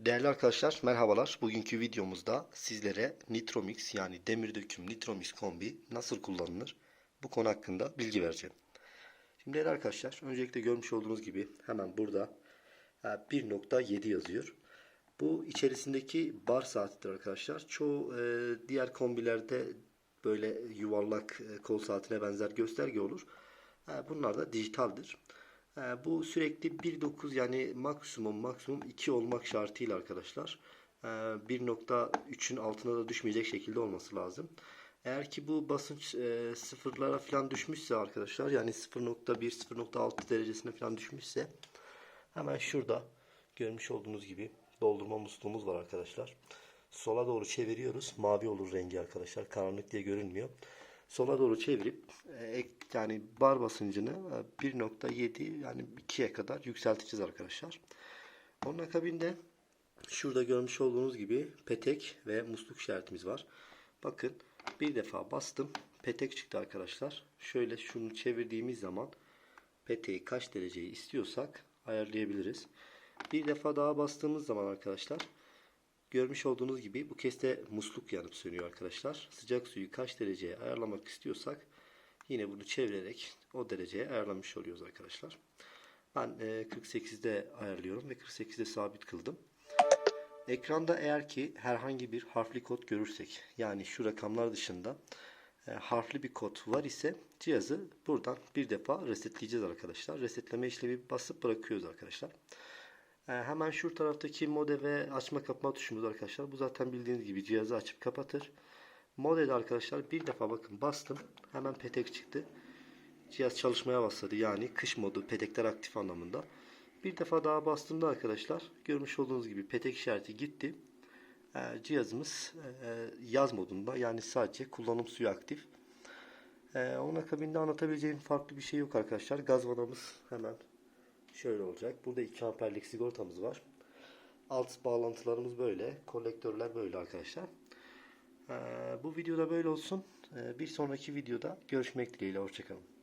Değerli arkadaşlar merhabalar. Bugünkü videomuzda sizlere Nitromix yani demir döküm Nitromix kombi nasıl kullanılır bu konu hakkında bilgi vereceğim. Şimdi değerli arkadaşlar öncelikle görmüş olduğunuz gibi hemen burada e, 1.7 yazıyor. Bu içerisindeki bar saatidir arkadaşlar. Çoğu e, diğer kombilerde böyle yuvarlak e, kol saatine benzer gösterge olur. Bunlar da dijitaldir. E, bu sürekli 1.9 yani maksimum maksimum 2 olmak şartıyla arkadaşlar. E, 1.3'ün altına da düşmeyecek şekilde olması lazım. Eğer ki bu basınç e, sıfırlara falan düşmüşse arkadaşlar yani 0.1 0.6 derecesine falan düşmüşse hemen şurada görmüş olduğunuz gibi doldurma musluğumuz var arkadaşlar. Sola doğru çeviriyoruz. Mavi olur rengi arkadaşlar. Karanlık diye görünmüyor. Sola doğru çevirip e, yani bar basıncını e, 1.7 yani 2'ye kadar yükselteceğiz arkadaşlar. Onun akabinde şurada görmüş olduğunuz gibi petek ve musluk işaretimiz var. Bakın bir defa bastım. Petek çıktı arkadaşlar. Şöyle şunu çevirdiğimiz zaman peteği kaç dereceyi istiyorsak ayarlayabiliriz. Bir defa daha bastığımız zaman arkadaşlar görmüş olduğunuz gibi bu keste musluk yanıp sönüyor arkadaşlar. Sıcak suyu kaç dereceye ayarlamak istiyorsak yine bunu çevirerek o dereceye ayarlamış oluyoruz arkadaşlar. Ben e, 48'de ayarlıyorum ve 48'de sabit kıldım. Ekranda eğer ki herhangi bir harfli kod görürsek yani şu rakamlar dışında e, harfli bir kod var ise cihazı buradan bir defa resetleyeceğiz arkadaşlar. Resetleme işlemi basıp bırakıyoruz arkadaşlar. E, hemen şu taraftaki mode ve açma kapama tuşumuz arkadaşlar. Bu zaten bildiğiniz gibi cihazı açıp kapatır. Modede arkadaşlar bir defa bakın bastım. Hemen petek çıktı. Cihaz çalışmaya başladı. Yani kış modu petekler aktif anlamında. Bir defa daha bastığımda arkadaşlar görmüş olduğunuz gibi petek işareti gitti. Ee, cihazımız e, yaz modunda yani sadece kullanım suyu aktif. Ee, onun akabinde anlatabileceğim farklı bir şey yok arkadaşlar. Gaz vanamız hemen şöyle olacak. Burada 2 amperlik sigortamız var. Alt bağlantılarımız böyle. Kolektörler böyle arkadaşlar. Ee, bu videoda böyle olsun. Ee, bir sonraki videoda görüşmek dileğiyle. Hoşçakalın.